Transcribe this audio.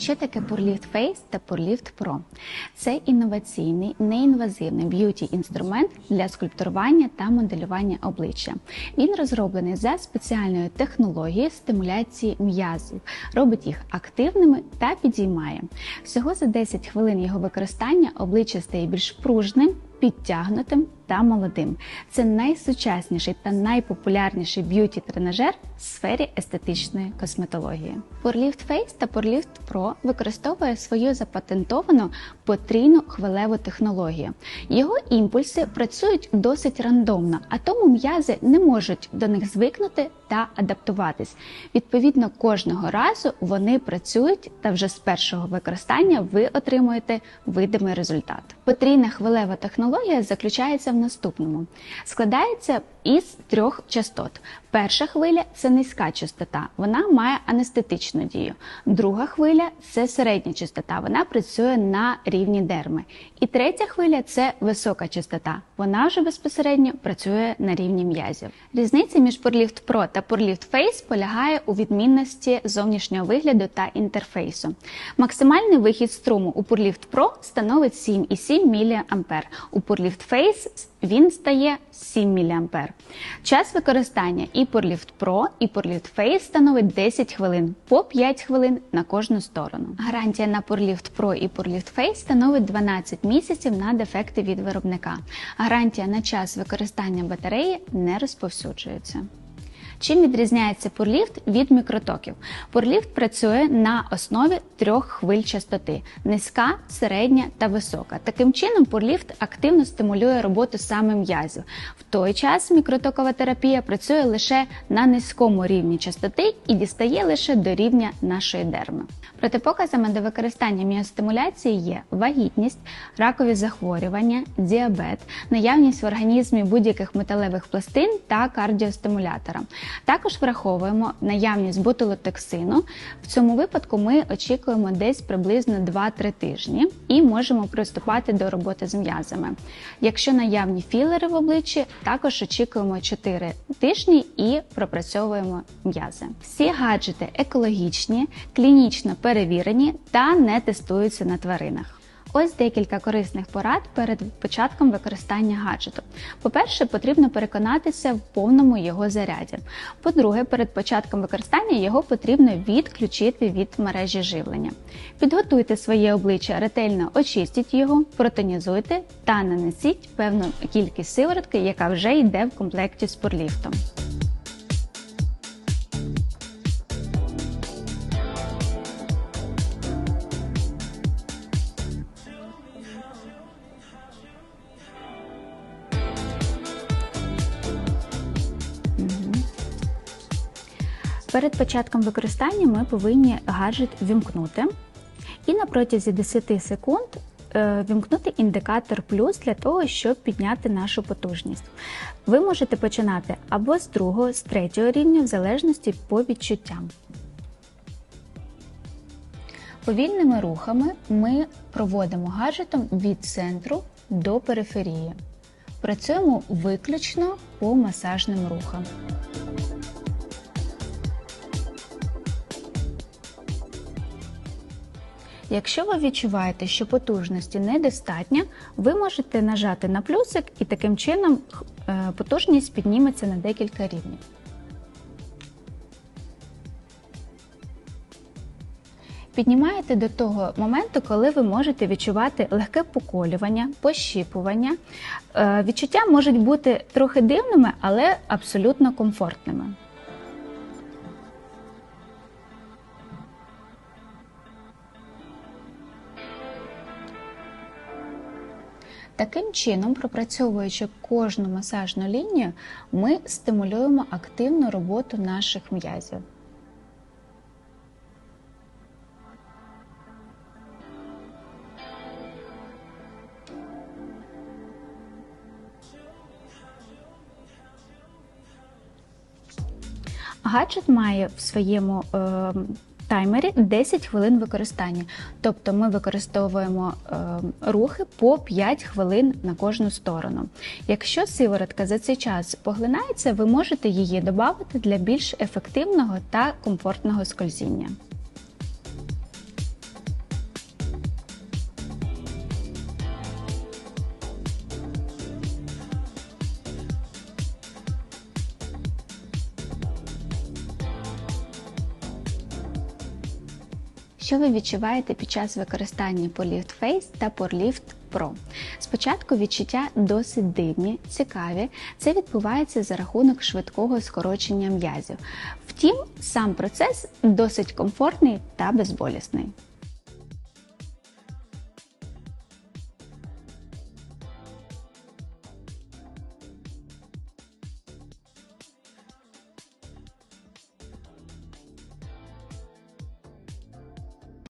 Що таке Purlift Face та Purlift Pro? Це інноваційний, неінвазивний б'юті-інструмент для скульптурування та моделювання обличчя. Він розроблений за спеціальною технологією стимуляції м'язів, робить їх активними та підіймає. Всього за 10 хвилин його використання обличчя стає більш пружним підтягнутим та молодим. Це найсучасніший та найпопулярніший б'юті-тренажер в сфері естетичної косметології. Porlift Face та Porlift Pro використовує свою запатентовану потрійну хвилеву технологію. Його імпульси працюють досить рандомно, а тому м'язи не можуть до них звикнути та адаптуватись. Відповідно, кожного разу вони працюють, та вже з першого використання ви отримуєте видимий результат. Потрійна хвилева технологія заключається в наступному: складається із трьох частот. Перша хвиля це низька частота, вона має анестетичну дію. Друга хвиля це середня частота, вона працює на рівні дерми. І третя хвиля це висока частота, вона вже безпосередньо працює на рівні м'язів. Різниця між Porlift Pro та Porlift Face полягає у відмінності зовнішнього вигляду та інтерфейсу. Максимальний вихід струму у Porlift Pro становить 7,7 мА. У Porlift Face він стає 7 мА. Час використання і Porlift Pro, і Porlift Face становить 10 хвилин по 5 хвилин на кожну сторону. Гарантія на Porlift Pro і Porlift Face становить 12 місяців на дефекти від виробника. Гарантія на час використання батареї не розповсюджується. Чим відрізняється пурліфт від мікротоків? Пурліфт працює на основі трьох хвиль частоти: низька, середня та висока. Таким чином, пурліфт активно стимулює роботу саме м'язів. В той час мікротокова терапія працює лише на низькому рівні частоти і дістає лише до рівня нашої дерми. Протипоказами до використання міостимуляції є вагітність, ракові захворювання, діабет, наявність в організмі будь-яких металевих пластин та кардіостимулятора. Також враховуємо наявність ботулотоксину. В цьому випадку ми очікуємо десь приблизно 2-3 тижні і можемо приступати до роботи з м'язами. Якщо наявні філери в обличчі, також очікуємо 4 тижні і пропрацьовуємо м'язи. Всі гаджети екологічні, клінічно перевірені та не тестуються на тваринах. Ось декілька корисних порад перед початком використання гаджету. По-перше, потрібно переконатися в повному його заряді. По-друге, перед початком використання його потрібно відключити від мережі живлення. Підготуйте своє обличчя, ретельно очистіть його, протонізуйте та нанесіть певну кількість сиворотки, яка вже йде в комплекті з пурліфтом. Перед початком використання ми повинні гаджет вімкнути і на протязі 10 секунд е, вімкнути індикатор плюс для того, щоб підняти нашу потужність. Ви можете починати або з другого, з третього рівня, в залежності по відчуттям. Повільними рухами ми проводимо гаджетом від центру до периферії. Працюємо виключно по масажним рухам. Якщо ви відчуваєте, що потужності недостатньо, ви можете нажати на плюсик і таким чином е, потужність підніметься на декілька рівнів. Піднімаєте до того моменту, коли ви можете відчувати легке поколювання, пощіпування. Е, відчуття можуть бути трохи дивними, але абсолютно комфортними. Таким чином, пропрацьовуючи кожну масажну лінію, ми стимулюємо активну роботу наших м'язів. Гаджет має в своєму е, таймері 10 хвилин використання. Тобто ми використовуємо е, рухи по 5 хвилин на кожну сторону. Якщо сиворотка за цей час поглинається, ви можете її додати для більш ефективного та комфортного скользіння. Що ви відчуваєте під час використання поліфт Face та PorLift Pro. Спочатку відчуття досить дивні, цікаві. Це відбувається за рахунок швидкого скорочення м'язів. Втім, сам процес досить комфортний та безболісний.